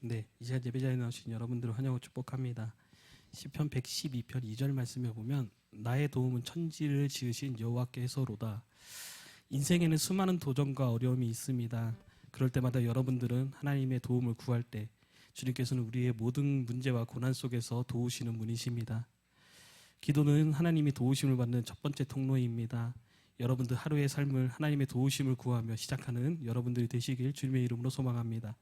네, 이 시간 예배자에 나오신 여러분들을 환영하고 축복합니다. 시편 112편 2절 말씀에 보면 나의 도움은 천지를 지으신 여호와께서로다. 인생에는 수많은 도전과 어려움이 있습니다. 그럴 때마다 여러분들은 하나님의 도움을 구할 때 주님께서는 우리의 모든 문제와 고난 속에서 도우시는 분이십니다. 기도는 하나님이 도우심을 받는 첫 번째 통로입니다. 여러분들 하루의 삶을 하나님의 도우심을 구하며 시작하는 여러분들이 되시길 주님의 이름으로 소망합니다.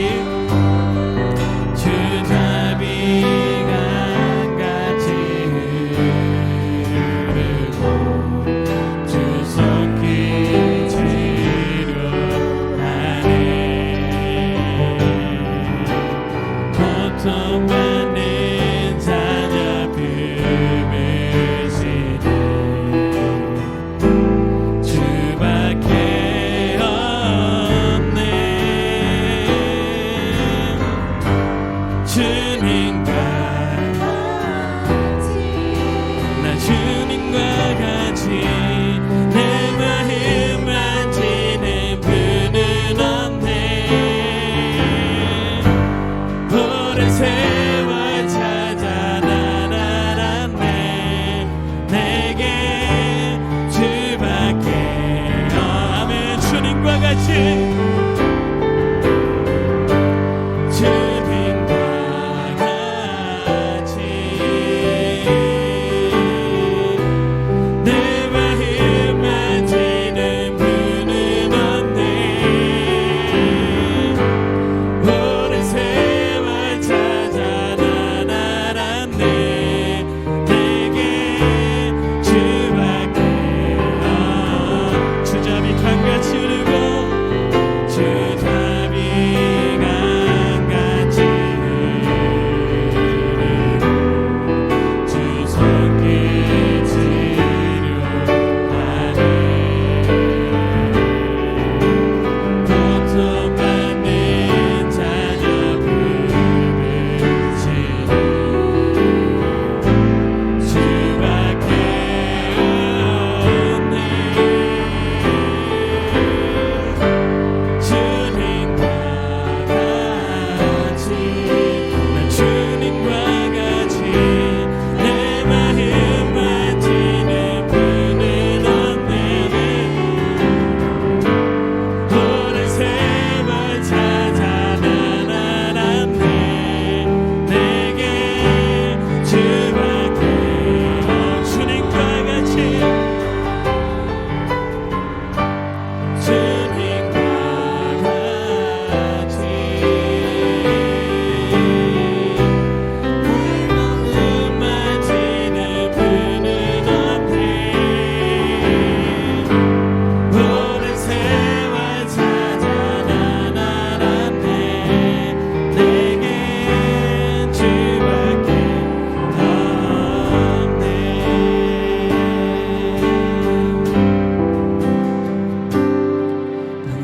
you.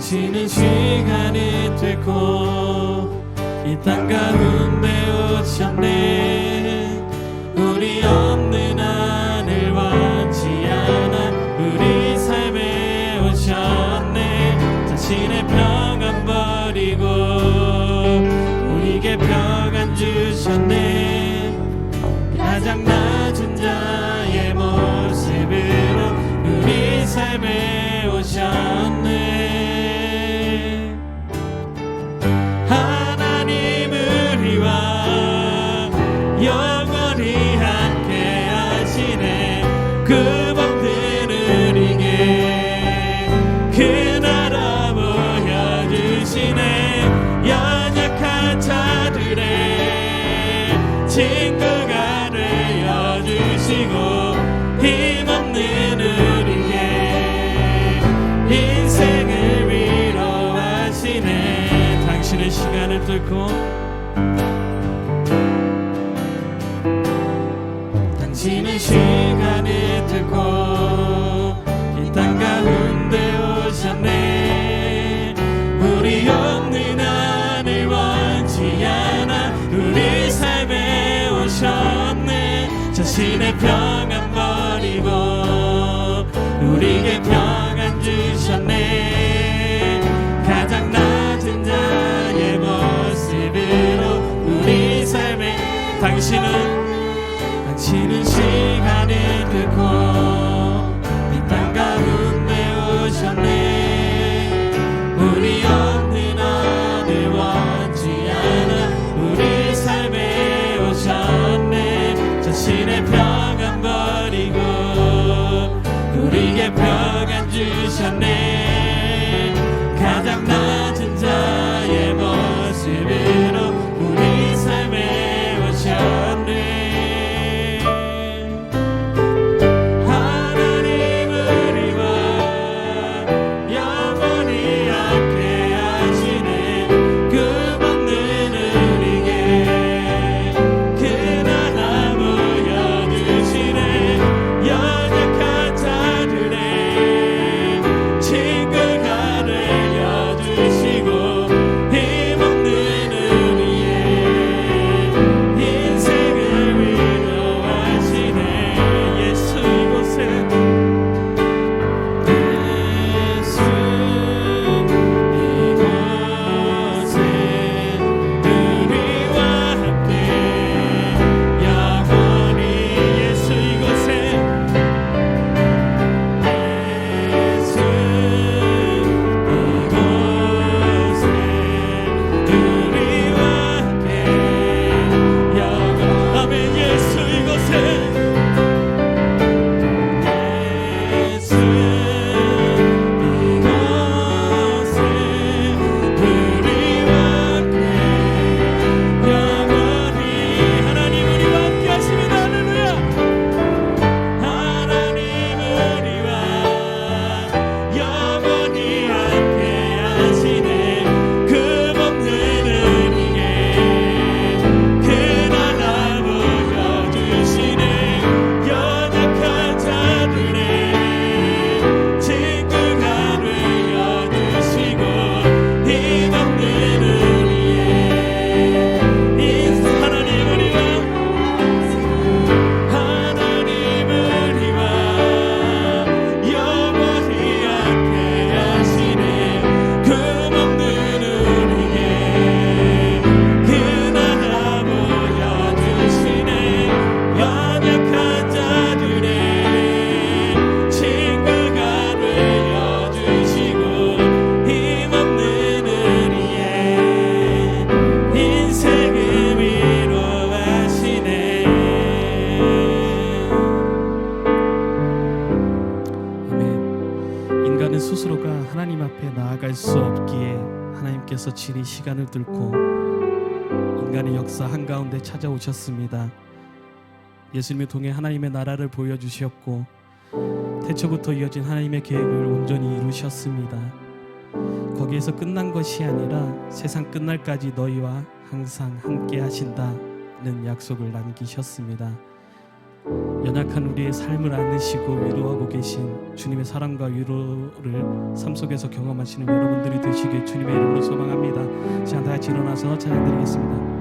지는 시간이 되고 이 땅 가운데 오셨네. 뚫고 당신의 시간을 뚫고 이 땅 가운데 오셨네. 우리 없는 하늘 원치 않아 우리 삶에 오셨네. 자신의 평안 버리고 당신은 당신은 시간을 뚫고 찾아오셨습니다. 예수님을 통해 하나님의 나라를 보여주셨고 태초부터 이어진 하나님의 계획을 온전히 이루셨습니다. 거기에서 끝난 것이 아니라 세상 끝날까지 너희와 항상 함께 하신다는 약속을 남기셨습니다. 연약한 우리의 삶을 안으시고 위로하고 계신 주님의 사랑과 위로를 삶 속에서 경험하시는 여러분들이 되시길 주님의 이름으로 소망합니다. 시간 다 같이 일어나서 찬양드리겠습니다.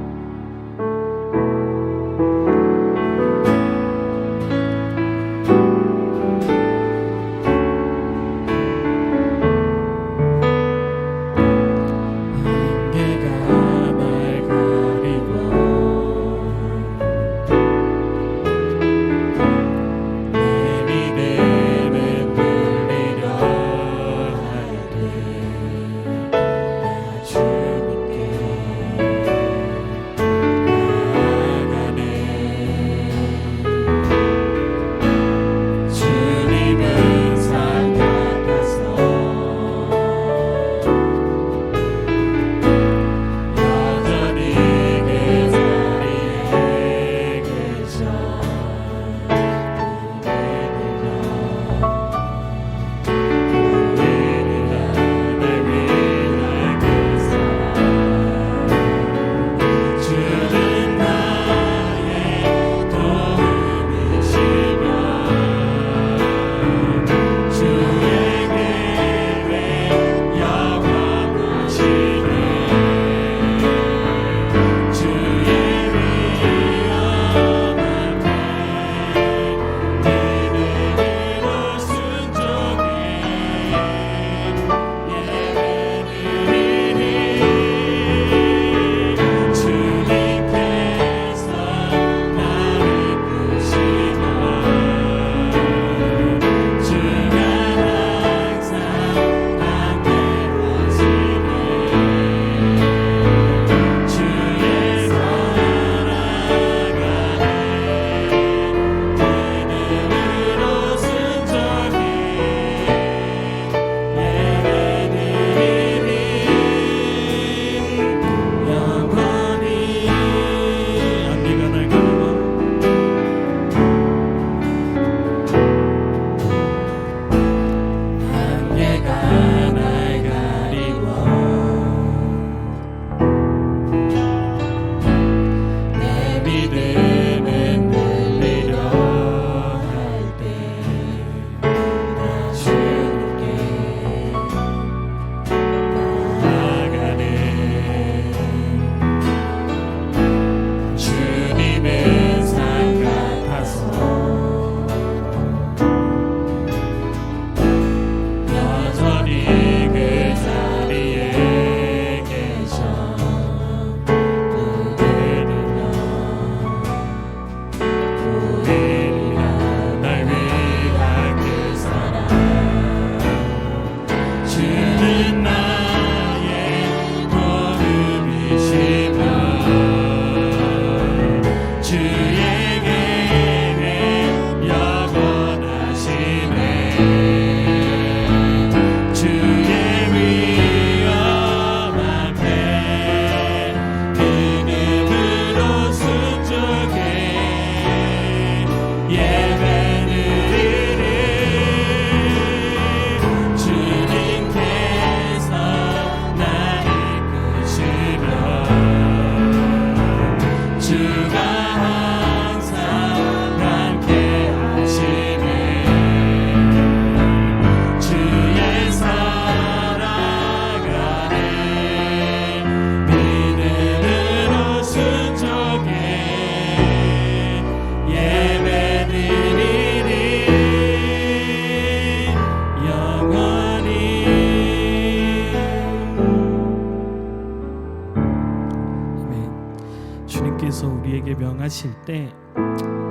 때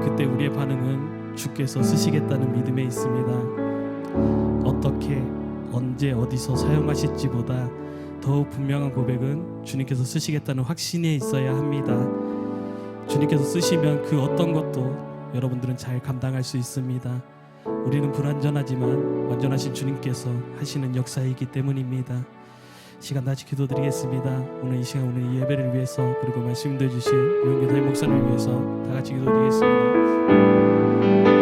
그때 우리의 반응은 주께서 쓰시겠다는 믿음에 있습니다. 어떻게 언제 어디서 사용하실지보다 더욱 분명한 고백은 주님께서 쓰시겠다는 확신에 있어야 합니다. 주님께서 쓰시면 그 어떤 것도 여러분들은 잘 감당할 수 있습니다. 우리는 불완전하지만 완전하신 주님께서 하시는 역사이기 때문입니다. 시간 다시 기도드리겠습니다. 오늘 이 시간 오늘 이 예배를 위해서 그리고 말씀도 주신 담임 목사를 위해서 다 같이 기도드리겠습니다.